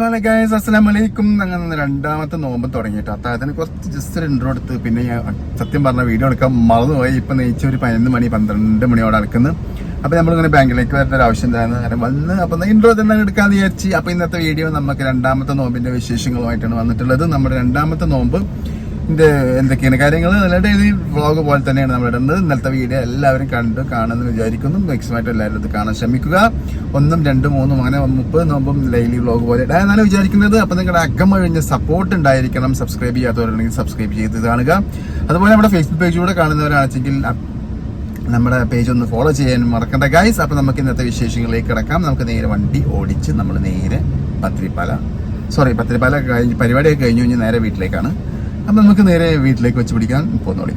Hello guys അസ്സലാം വലൈക്കും അങ്ങനെ രണ്ടാമത്തെ നോമ്പ് തുടങ്ങിയിട്ട്. അത്താഴത്തിന് കുറച്ച് ജസ്റ്റ് ഇൻട്രോ എടുത്ത് പിന്നെ ഞാൻ സത്യം പറഞ്ഞ വീഡിയോ എടുക്കാൻ മറന്നുപോയി. ഇപ്പം നെയ്ച്ച ഒരു പതിനൊന്ന് മണി പന്ത്രണ്ട് മണിയോടെ അടുക്കുന്നു നമ്മൾ നമ്മളിങ്ങനെ ബാങ്കിലേക്ക് വരേണ്ട ഒരു ആവശ്യം ഉണ്ടായിരുന്നു അങ്ങനെ വന്ന് അപ്പം ഇൻട്രോ തന്നെ എടുക്കാമെന്ന് വിചാരിച്ച്. അപ്പോൾ ഇന്നത്തെ വീഡിയോ നമുക്ക് രണ്ടാമത്തെ നോമ്പിന്റെ വിശേഷങ്ങളുമായിട്ടാണ് വന്നിട്ടുള്ളത്. നമ്മുടെ രണ്ടാമത്തെ നോമ്പ് ഇതിന്റെ എന്തൊക്കെയാണ് കാര്യങ്ങൾ നല്ല ഡെയിലി വ്ളോഗ് പോലെ തന്നെയാണ് നമ്മൾ ഇടുന്നത്. ഇന്നലത്തെ വീഡിയോ എല്ലാവരും കണ്ട് കാണുമെന്ന് വിചാരിക്കുന്നു. മാക്സിമമായിട്ട് എല്ലാവരും ഇത് കാണാൻ ശ്രമിക്കുക. ഒന്നും രണ്ടും മൂന്നും അങ്ങനെ മുപ്പത് നോമ്പും ഡെയിലി വ്ളോഗ് പോലെ ഇടാൻ എന്നാണ് വിചാരിക്കുന്നത്. അപ്പൊ നിങ്ങളുടെ അക്കം കഴിഞ്ഞ സപ്പോർട്ട് ഉണ്ടായിരിക്കണം. സബ്സ്ക്രൈബ് ചെയ്യാത്തവരുണ്ടെങ്കിൽ സബ്സ്ക്രൈബ് ചെയ്ത് കാണുക. അതുപോലെ നമ്മുടെ ഫേസ്ബുക്ക് പേജിലൂടെ കാണുന്നവരാണെങ്കിൽ നമ്മുടെ പേജ് ഒന്ന് ഫോളോ ചെയ്യാൻ മറക്കണ്ട ഗൈസ് അപ്പൊ നമുക്ക് ഇന്നത്തെ വിശേഷങ്ങളിലേക്ക് കിടക്കാം. നമുക്ക് നേരെ വണ്ടി ഓടിച്ച് നമ്മൾ നേരെ പത്തിരിപ്പാല സോറി പത്തിരിപ്പാല കഴിഞ്ഞ് പരിപാടിയൊക്കെ കഴിഞ്ഞു കഴിഞ്ഞ് നേരെ വീട്ടിലേക്കാണ്. അപ്പൊ നമുക്ക് നേരെ വീട്ടിലേക്ക് വെച്ച് പിടിക്കാൻ പോന്നോളി.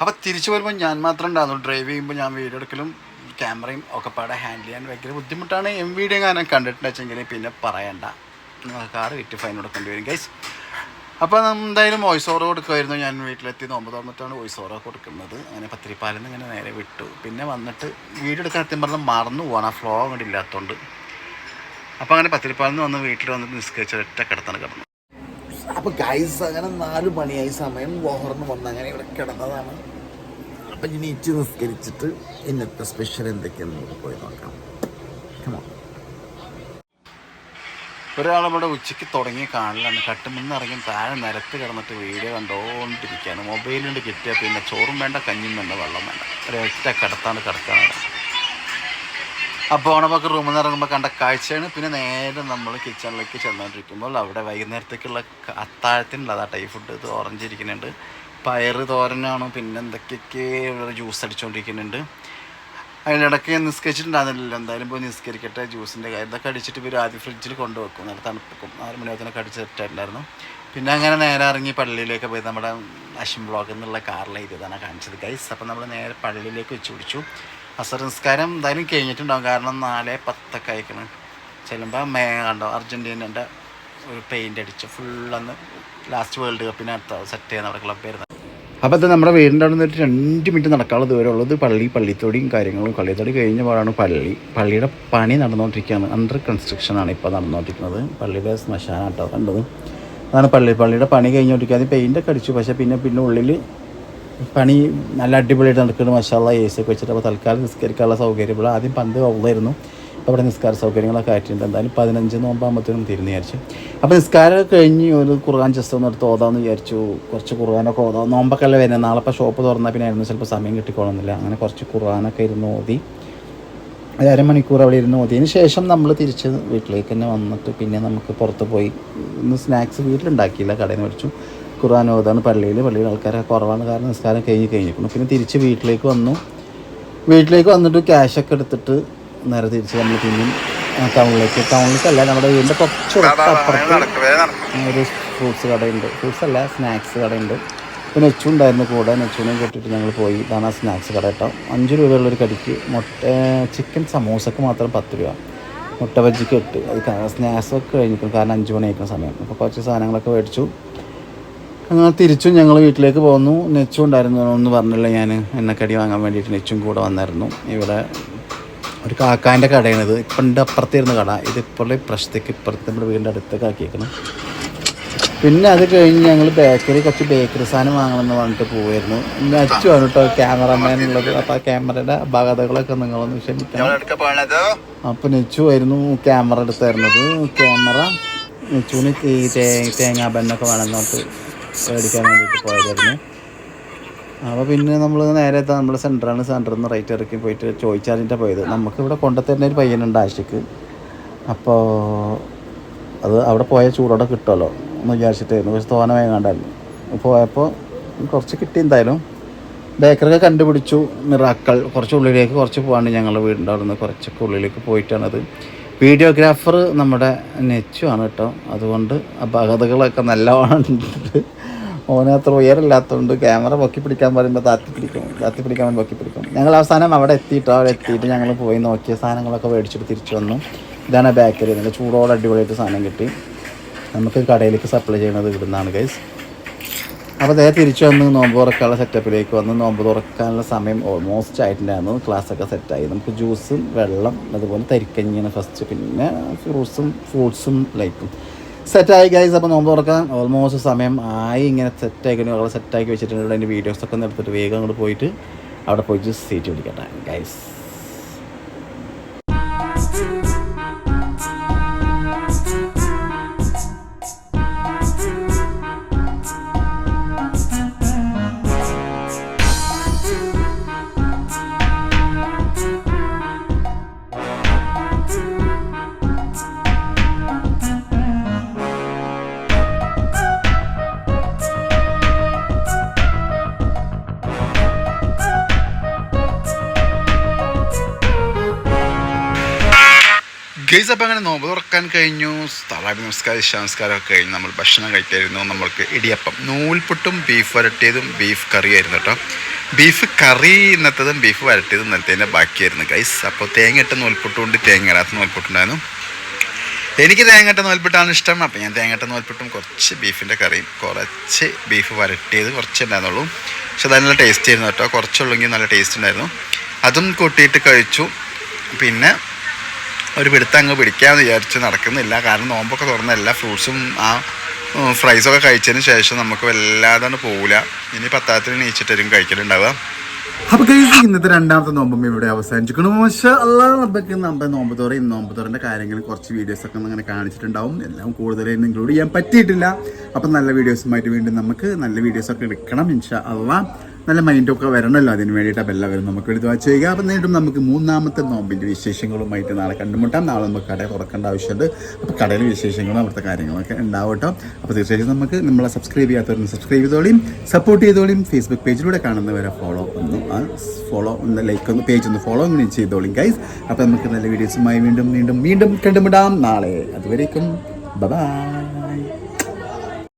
അപ്പൊ തിരിച്ചു വരുമ്പോൾ ഞാൻ മാത്രം ഉണ്ടാകുന്നു ഡ്രൈവ് ചെയ്യുമ്പോൾ ഞാൻ വീഡിയോ എടുക്കലും ക്യാമറയും ഒക്കെ പാടെ ഹാൻഡിൽ ചെയ്യാൻ ഭയങ്കര ബുദ്ധിമുട്ടാണ്. എം വീഡിയോ ഞാൻ കണ്ടിട്ടുണ്ടെങ്കിൽ പിന്നെ പറയണ്ട. കാറ് വിറ്റ് ഫൈൻ കൊടുക്കേണ്ടി വരും ഗൈസ് അപ്പോൾ എന്തായാലും വോയിസ് ഓവർ കൊടുക്കുമായിരുന്നു ഞാൻ വീട്ടിലെത്തി നോമ്പ് തുറന്നിട്ടാണ് വോയിസ് ഓവർ കൊടുക്കുന്നത്. അങ്ങനെ പത്തിരിപ്പാലിൽ നിന്ന് ഇങ്ങനെ നേരെ വിട്ടു. പിന്നെ വന്നിട്ട് വീട് എടുക്കാൻ സത്യം പറഞ്ഞാൽ മറന്നു പോകണം ആ ഫ്ലോ അങ്ങോട്ട് ഇല്ലാത്തതുകൊണ്ട് അപ്പോൾ അങ്ങനെ പത്തിരിപ്പാലിൽ നിന്ന് വന്ന് വീട്ടിൽ വന്നിട്ട് നിസ്കരിച്ച് ഒറ്റ കിടത്താണ് കിടന്നു അപ്പോൾ ഗൈസ് അങ്ങനെ നാല് മണിയായി. സമയം വോഹറിന് വന്ന് അങ്ങനെ ഇവിടെ കിടന്നതാണ്. അപ്പം ഇനി ഇച്ച് നിസ്കരിച്ചിട്ട് ഇന്നത്തെ സ്പെഷ്യൽ എന്തൊക്കെയാണെന്ന് നമുക്ക് പോയി നോക്കാം. കമോ ഉച്ചയ്ക്ക് തുടങ്ങി കാണലാണ്. കട്ടുമെന്ന് ഇറങ്ങി താഴെ നിരത്ത് കിടന്നിട്ട് വീഡിയോ കണ്ടുകൊണ്ടിരിക്കുകയാണ് മൊബൈലുണ്ട് കിട്ടിയാൽ പിന്നെ ചോറും വേണ്ട കഞ്ഞിയും വേണ്ട വെള്ളം വേണ്ട. ഒരൊറ്റ കിടത്താണ് കിടക്കാനാണ് അപ്പോൾ ഓണമൊക്കെ റൂമിൽ നിന്ന് ഇറങ്ങുമ്പോൾ കണ്ട കാഴ്ചയാണ്. പിന്നെ നേരെ നമ്മൾ കിച്ചണിലേക്ക് ചെന്നുകൊണ്ടിരിക്കുമ്പോൾ അവിടെ വൈകുന്നേരത്തേക്കുള്ള ക- അത്താഴത്തിനുള്ളതാ ടൈ ഫുഡ് ഇത് ഓറഞ്ച് ഇരിക്കുന്നുണ്ട്. പയറ് തോരനാണ്. പിന്നെ എന്തൊക്കെയൊക്കെ ജ്യൂസ് അടിച്ചുകൊണ്ടിരിക്കുന്നുണ്ട് അതിനിടയ്ക്ക് നിസ്കരിച്ചിട്ടുണ്ടായിരുന്നില്ല എന്തായാലും പോയി നിസ്കരിക്കട്ടെ. ജ്യൂസിന്റെ കാര്യം ഇതൊക്കെ അടിച്ചിട്ട് ഇവർ ആദ്യം ഫ്രിഡ്ജിൽ കൊണ്ടുവെക്കും. നല്ല തണുപ്പിക്കും നാല് മണിയാകത്തിനൊക്കെ അടിച്ച് സെറ്റായിട്ടുണ്ടായിരുന്നു പിന്നെ അങ്ങനെ നേരെ ഇറങ്ങി പള്ളിയിലേക്ക് പോയി നമ്മുടെ അശ്വം ബ്ലോക്കിൽ നിന്നുള്ള കാറിലെഴുതിയതാണ് കാണിച്ചത്. ഗൈസ് അപ്പം നമ്മൾ നേരെ പള്ളിയിലേക്ക് വെച്ച് പിടിച്ചു. അസർ എന്തായാലും കഴിഞ്ഞിട്ടുണ്ടാവും. കാരണം നാല് പത്തൊക്കെ അയക്കണം ചെല്ലുമ്പോൾ മേ കണ്ടോ? അർജന്റീനന്റെ ഒരു പെയിന്റ് അടിച്ച്. ഫുള്ളന്ന് ലാസ്റ്റ് വേൾഡ് കപ്പിനെ അടുത്ത സെറ്റ് ചെയ്യുന്ന അവിടെ ക്ലബ് വരുന്നത് അപ്പോൾ അത് നമ്മുടെ വീടിന്റെ അവിടെ നിന്ന് രണ്ട് മിനിറ്റ് നടക്കാനുള്ള ദൂരം ഉള്ളത് പള്ളി പള്ളിത്തോടിയും കാര്യങ്ങളും പള്ളിത്തോടി കഴിഞ്ഞ പാടാണ് പള്ളി. പള്ളിയുടെ പണി നടന്നുകൊണ്ടിരിക്കുകയാണ്. അണ്ടർ കൺസ്ട്രക്ഷനാണ് ഇപ്പോൾ നടന്നുകൊണ്ടിരിക്കുന്നത്. പള്ളിയുടെ ശ്മശാനം കേട്ടോ കണ്ടത്. അതാണ് പള്ളി. പള്ളിയുടെ പണി കഴിഞ്ഞുകൊണ്ടിരിക്കുക അത് പെയിന്റൊക്കെ അടിച്ചു. പക്ഷേ പിന്നെ പിന്നെ ഉള്ളിൽ പണി നല്ല അടിപൊളിയായിട്ട് നടക്കുന്നു മഷാല എ സി ഒക്കെ വെച്ചിട്ട് അപ്പോൾ തൽക്കാലം നിസ്കരിക്കാനുള്ള സൗകര്യം. ഇവിടെ ആദ്യം പന്ത് ഉള്ളായിരുന്നു അപ്പോൾ ഇവിടെ നിസ്കാര സൗകര്യങ്ങളൊക്കെ ആയിട്ടുണ്ട്. എന്തായാലും പതിനഞ്ച് നോമ്പാകുമ്പോഴത്തേനും തിരുന്ന് വിചാരിച്ചു. അപ്പോൾ നിസ്കാരം കഴിഞ്ഞ് ഒരു ഖുർആൻ ജസ്റ്റ് ഒന്ന് എടുത്ത് ഓതാമെന്ന് വിചാരിച്ചു. കുറച്ച് കുറുകാനൊക്കെ ഓതാം. നോമ്പൊക്കെ അല്ലേ വരുന്നത്? നാളെ ഇപ്പോൾ ഷോപ്പ് തുറന്നാൽ പിന്നെ ആയിരുന്നു. ചിലപ്പോൾ സമയം കിട്ടിക്കോളുന്നില്ല. അങ്ങനെ കുറച്ച് ഖുർആനൊക്കെ ഇരുന്ന് ഓതി. ഒരു അരമണിക്കൂർ അവിടെ ഇരുന്ന് ഓതിയതിന് ശേഷം നമ്മൾ തിരിച്ച് വീട്ടിലേക്ക് തന്നെ വന്നിട്ട് പിന്നെ നമുക്ക് പുറത്ത് പോയി. ഇന്ന് സ്നാക്സ് വീട്ടിലുണ്ടാക്കിയില്ല. കടയിൽ നിന്ന് മേടിച്ചു. ഖുർആൻ ഓതാണ് പള്ളിയിൽ പള്ളിയിൽ ആൾക്കാരെ കുറവാണ്. കാരണം നിസ്കാരം കഴിഞ്ഞ് കഴിഞ്ഞിരിക്കുന്നു. പിന്നെ തിരിച്ച് വീട്ടിലേക്ക് വന്നു. വീട്ടിലേക്ക് വന്നിട്ട് ക്യാഷൊക്കെ എടുത്തിട്ട് നേരെ തിരിച്ച് നമ്മൾ പിന്നെയും ടൗണിലേക്ക്. ടൗണിലേക്കല്ല നമ്മുടെ വീടിന്റെ കുറച്ച് അപ്പുറത്ത് ഒരു ഫ്രൂട്ട്സ് കടയുണ്ട്. ഫ്രൂട്ട്സ് അല്ല സ്നാക്സ് കടയുണ്ട്. പിന്നെ നെച്ചു ഉണ്ടായിരുന്നു കൂടെ. നെച്ചുവിനെയും കൂട്ടിയിട്ട് ഞങ്ങൾ പോയി. ഇതാണ് ആ സ്നാക്സ് കട കേട്ടോ. അഞ്ച് രൂപയുള്ളൊരു കടിക്ക് മുട്ട ചിക്കൻ സമോസക്ക് മാത്രം പത്ത് രൂപ. മുട്ട ബജ്ജിക്ക് എട്ട്. അത് സ്നാക്സൊക്കെ കഴിഞ്ഞിരിക്കും കാരണം അഞ്ച് മണി ആയിരിക്കുന്ന സമയം. അപ്പോൾ കുറച്ച് സാധനങ്ങളൊക്കെ മേടിച്ചു. അങ്ങനെ തിരിച്ചും ഞങ്ങൾ വീട്ടിലേക്ക് പോന്നു. നെച്ചും ഉണ്ടായിരുന്നു എന്ന് പറഞ്ഞില്ല ഞാൻ എണ്ണക്കടി വാങ്ങാൻ വേണ്ടിയിട്ട് നെച്ചും കൂടെ വന്നായിരുന്നു. ഇവിടെ ഒരു കാക്കാന്റെ കടയാണിത് ഇപ്പം ഉണ്ട് അപ്പുറത്തിരുന്ന കട. ഇത് ഇപ്പോൾ പ്രശ്നത്തേക്ക് ഇപ്പുറത്ത് നമ്മുടെ വീടിന്റെ അടുത്തേക്ക് ആക്കിയേക്കണം. പിന്നെ അത് കഴിഞ്ഞ് ഞങ്ങൾ ബേക്കറി കുറച്ച് ബേക്കറി സാധനം വാങ്ങണമെന്ന് പറഞ്ഞിട്ട് പോവായിരുന്നു. ആണ് കേട്ടോ ക്യാമറമാൻ ഉള്ളത്. അപ്പം ആ ക്യാമറയുടെ അപാകതകളൊക്കെ നിങ്ങളൊന്ന് ക്ഷമിക്കണം അപ്പം നെച്ചു ആയിരുന്നു ക്യാമറ എടുത്തായിരുന്നത്. ക്യാമറ നെച്ചുവിന് തേങ്ങാ ബെണ്ണൊക്കെ വേണമെന്നോട്ട് മേടിക്കാൻ വേണ്ടിയിട്ട് പോയതായിരുന്നു. അപ്പോൾ പിന്നെ നമ്മൾ നേരെ നമ്മുടെ സെന്ററാണ് സെന്ററിൽ നിന്ന് റേറ്റ് ഇറക്കി പോയിട്ട് ചോദിച്ചാലിന്റെ പോയത്. നമുക്ക് ഇവിടെ കൊണ്ടുത്തരുന്ന ഒരു പയ്യനുണ്ട് ആശയ്ക്ക് അപ്പോൾ അത് അവിടെ പോയാൽ ചൂടോടെ കിട്ടുമല്ലോ എന്ന് വിചാരിച്ചിട്ടായിരുന്നു പക്ഷെ തോന വേങ്ങാണ്ടായിരുന്നു പോയപ്പോൾ കുറച്ച് കിട്ടി എന്തായാലും. ബേക്കറൊക്കെ കണ്ടുപിടിച്ചു. മിറാക്കൾ കുറച്ച് ഉള്ളിലേക്ക് കുറച്ച് പോകാണ്ട് ഞങ്ങളുടെ വീടിന്റെ അവിടെ നിന്ന് കുറച്ചൊക്കെ ഉള്ളിലേക്ക് പോയിട്ടാണത്. വീഡിയോഗ്രാഫർ നമ്മുടെ നെച്ചു ആണ് കേട്ടോ. അതുകൊണ്ട് അപകടങ്ങളൊക്കെ നല്ലവണ്ണം ഓന് അത്ര ഉയരമില്ലാത്തതുകൊണ്ട് ക്യാമറ പൊക്കി പിടിക്കാൻ പറയുമ്പോൾ താത്തി പിടിക്കും താത്തി പിടിക്കാൻ പൊക്കി പിടിക്കും. ഞങ്ങൾ അവസാനം അവിടെ എത്തിയിട്ട് അവിടെ എത്തിയിട്ട് ഞങ്ങൾ പോയി നോക്കിയ സാധനങ്ങളൊക്കെ മേടിച്ചിട്ട് തിരിച്ചു വന്നു. ഇതാണ് ബേക്കറി നല്ല ചൂടോടെ അടിപൊളിയായിട്ട് സാധനം കിട്ടി. നമുക്ക് കടയിലേക്ക് സപ്ലൈ ചെയ്യുന്നത് ഇവിടുന്നാണ് ഗൈസ് അപ്പോൾ അതേ തിരിച്ചു വന്ന് നോമ്പ് തുറക്കാനുള്ള സെറ്റപ്പിലേക്ക് വന്ന്. നോമ്പ് തുറക്കാനുള്ള സമയം ഓൾമോസ്റ്റ് ആയിട്ടുണ്ടായിരുന്നു. ക്ലാസ്സൊക്കെ സെറ്റായി നമുക്ക് ജ്യൂസും വെള്ളം അതുപോലെ തരിക്കഞ്ഞിയാണ് ഫസ്റ്റ് പിന്നെ ഫ്രൂട്ട്സും ഫ്രൂട്ട്സും ലൈക്കും സെറ്റായി ഗൈസ് അപ്പോൾ നോമ്പ് തുറക്കാൻ ഓൾമോസ്റ്റ് സമയം ആയി ഇങ്ങനെ കഴിഞ്ഞു അവളെ സെറ്റാക്കി വെച്ചിട്ടുണ്ട്. അതിന്റെ വീഡിയോസൊക്കെ ഒന്ന് എടുത്തിട്ട് വേഗം അങ്ങോട്ട് പോയിട്ട് അവിടെ പോയിട്ട് സീറ്റ് പിടിക്കട്ടെ ഗൈസ് ഗൈസ് അപ്പോൾ അങ്ങനെ നോമ്പ് തുറക്കാൻ കഴിഞ്ഞു. തളാബി നമസ്കാരം ഇഷ നമസ്കാരം ഒക്കെ കഴിഞ്ഞ് നമ്മൾ ഭക്ഷണം കഴിക്കായിരുന്നു. നമ്മൾക്ക് ഇടിയപ്പം നൂൽപുട്ടും ബീഫ് വരട്ടിയതും ബീഫ് കറിയായിരുന്നു കേട്ടോ. ബീഫ് കറി ഇന്നത്തതും ബീഫ് വരട്ടിയതും ഇന്നലത്തേന്റെ ബാക്കിയായിരുന്നു ഗൈസ്. അപ്പോൾ തേങ്ങയിട്ട നൂൽപുട്ടും ഉണ്ട് തേങ്ങ ഇടാത്ത നൂൽപുട്ടുണ്ടായിരുന്നു എനിക്ക് തേങ്ങട്ട നൂൽപുട്ടാണ് ഇഷ്ടം. അപ്പോൾ ഞാൻ തേങ്ങട്ട നൂൽപുട്ടും കുറച്ച് ബീഫിന്റെ കറിയും കുറച്ച് ബീഫ് വരട്ടിയത് കുറച്ച് ഉണ്ടായിരുന്നുള്ളൂ. പക്ഷെ അത് നല്ല ടേസ്റ്റ് ആയിരുന്നു കേട്ടോ. കുറച്ചുള്ളെങ്കിൽ നല്ല ടേസ്റ്റ് ഉണ്ടായിരുന്നു. അതും കൂട്ടിയിട്ട് കഴിച്ചു. പിന്നെ ഒരു പിടുത്തം അങ്ങ് പിടിക്കാമെന്ന് വിചാരിച്ച് നടക്കുന്നില്ല. കാരണം നോമ്പൊക്കെ തുറന്ന എല്ലാ ഫ്രൂട്ട്സും ആ ഫ്രൈസൊക്കെ കഴിച്ചതിന് ശേഷം നമുക്ക് വല്ലാതെ പോവില്ല ഇനി പത്താത്തിന് നീച്ചിട്ടായിരിക്കും കഴിക്കലുണ്ടാവുക. അപ്പൊ കഴിച്ച് ഇന്നത്തെ രണ്ടാമത്തെ നോമ്പും ഇവിടെ അവസാനിച്ചിരിക്കുന്നു. പക്ഷേ അല്ലാതെ നമുക്ക് നമ്മുടെ നോമ്പ് തുറയും നോമ്പ് തുറന്റെ കാര്യങ്ങൾ കുറച്ച് വീഡിയോസ് ഒക്കെ അങ്ങനെ കാണിച്ചിട്ടുണ്ടാവും. എല്ലാം കൂടുതലായി ഇൻക്ലൂഡ് ചെയ്യാൻ പറ്റിയിട്ടില്ല. അപ്പം നല്ല വീഡിയോസുമായിട്ട് വീണ്ടും നമുക്ക് നല്ല വീഡിയോസ് ഒക്കെ എടുക്കണം ഇൻഷാ അള്ളാ. നല്ല മൈൻഡൊക്കെ വരണമല്ലോ അതിന് വേണ്ടിയിട്ട് അപ്പം എല്ലാവരും നമുക്ക് എടുത്ത് വാച്ച് ചെയ്യുക. അപ്പം നേരിട്ടും നമുക്ക് മൂന്നാമത്തെ നോമ്പിന്റെ വിശേഷങ്ങളുമായിട്ട് നാളെ കണ്ടുമുട്ടാം. നാളെ നമുക്ക് കട തുറക്കേണ്ട ആവശ്യമുണ്ട്. അപ്പോൾ കടയിലെ വിശേഷങ്ങളും അവിടുത്തെ കാര്യങ്ങളൊക്കെ ഉണ്ടാവും കേട്ടോ അപ്പോൾ തീർച്ചയായിട്ടും നമുക്ക് നമ്മളെ സബ്സ്ക്രൈബ് ചെയ്യാത്തവരും സബ്സ്ക്രൈബ് ചെയ്തോളിയും സപ്പോർട്ട് ചെയ്തോളിയും ഫേസ്ബുക്ക് പേജിലൂടെ കാണുന്നവരെ ഫോളോ ഒന്ന് ഫോളോ ഒന്ന് ലൈക്ക് ഒന്ന് പേജ് ഒന്ന് ഫോളോ ഒന്ന് ചെയ്തോളിയും ഗൈസ് അപ്പോൾ നമുക്ക് നല്ല വീഡിയോസുമായി വീണ്ടും വീണ്ടും വീണ്ടും കണ്ടുമുട്ടാം. നാളെ അതുവരേക്കും. ബൈ